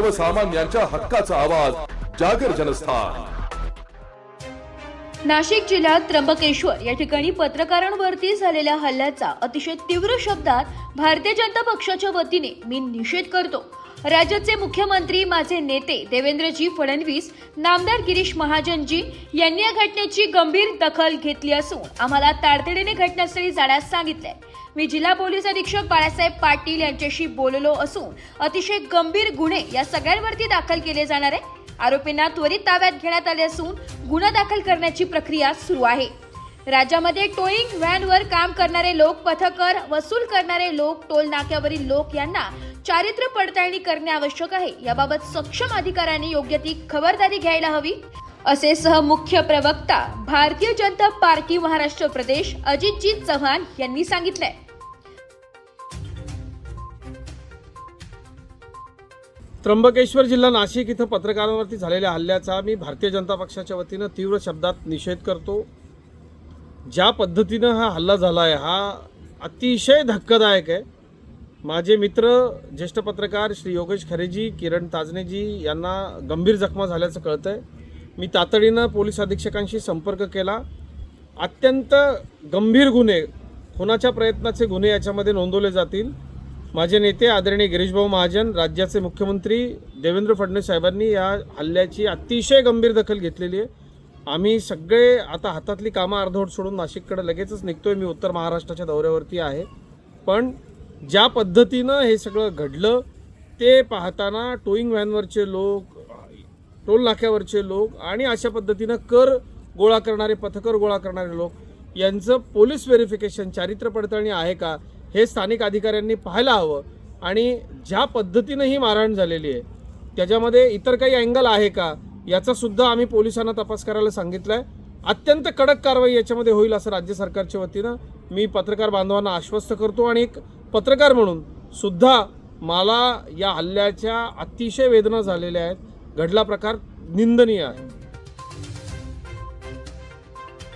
सर्वसामान्यांच्या हक्काचा आवाज जागर जनस्थान. नाशिक जिल्ह्यात त्र्यंबकेश्वर या ठिकाणी पत्रकारांवरती झालेल्या हल्ल्याचा अतिशय तीव्र शब्दात भारतीय जनता पक्षाच्या वतीने मी निषेध करतो. राज्याचे मुख्यमंत्री माझे नेते देवेंद्रजी फडणवीस नामदार गिरीश महाजनजी यांनी या घटनेची गंभीर दखल घेतली असून आम्हाला तातडीने घटनास्थळी जाण्यास सांगितले मी जिल्हा पोलीस अधीक्षक बाळासाहेब पाटील यांच्याशी बोललो असून अतिशय गंभीर गुन्हे या सगळ्यांवरती दाखल केले जाणार आहे. आरोपींना त्वरित ताब्यात घेण्यात आले असून गुन्हा दाखल करण्याची प्रक्रिया सुरू आहे. राज्यामध्ये टोईंग व्हॅनवर काम करणारे लोक पथकर वसूल करणारे लोक टोल नाक्यावरील लोक यांना चारित्र्य पडताळणी करणे आवश्यक आहे. याबाबत सक्षम अधिकाऱ्यांनी योग्य ती खबरदारी घ्यायला हवी. असे सहमुख्य प्रवक्ता भारतीय जनता पार्टी महाराष्ट्र प्रदेश अजितजी चव्हाण यांनी सांगितलंय. त्र्यंबकेश्वर जिल्हा नाशिक इथं पत्रकारांवरती झालेल्या हल्ल्याचा मी भारतीय जनता पक्षाच्या वतीनं तीव्र शब्दात निषेध करतो. ज्या पद्धतीनं हा हल्ला झाला आहे हा अतिशय धक्कादायक आहे. माझे मित्र ज्येष्ठ पत्रकार श्री योगेश खरेजी किरण ताजनेजी यांना गंभीर जखमा झाल्याचं कळतं आहे मी तातडीनं पोलीस अधीक्षकांशी संपर्क केला. अत्यंत गंभीर गुन्हे खुनाच्या प्रयत्नाचे गुन्हे याच्यामध्ये नोंदवले जातील. माझे नेते आदरणीय गिरीशभाऊ महाजन राज्याचे मुख्यमंत्री देवेंद्र फडणवीस साहेबांनी या हल्ल्याची अतिशय गंभीर दखल घेतलेली आहे. आम्ही सगळे आता हातातली कामं अर्धवट सोडून नाशिककडे लगेचच निघतोय. मी उत्तर महाराष्ट्राच्या दौऱ्यावरती आहे. पण ज्या पद्धतीनं हे सगळं घडलं ते पाहताना टोईंग व्हॅनवरचे लोक टोल नाक्यावरचे लोक आणि अशा पद्धतीनं कर गोळा करणारे पथकर गोळा करणारे लोक यांचं पोलीस व्हेरिफिकेशन चारित्र्य पडताळणी आहे का? हे स्थानिक अधिकाऱ्यांनी पाहायला हवं. आणि ज्या पद्धतीनं ही मारहाण झालेली आहे त्याच्यामध्ये इतर काही अँगल आहे का याचा सुद्धा आम्ही पोलिसांना तपास करायला सांगितलं आहे अत्यंत कडक कारवाई याच्यामध्ये होईल असं राज्य सरकारच्या वतीनं मी पत्रकार बांधवांना आश्वस्त करतो. आणि एक पत्रकार म्हणून सुद्धा मला या हल्ल्याच्या अतिशय वेदना झालेल्या आहेत. घडला प्रकार निंदनीय आहे.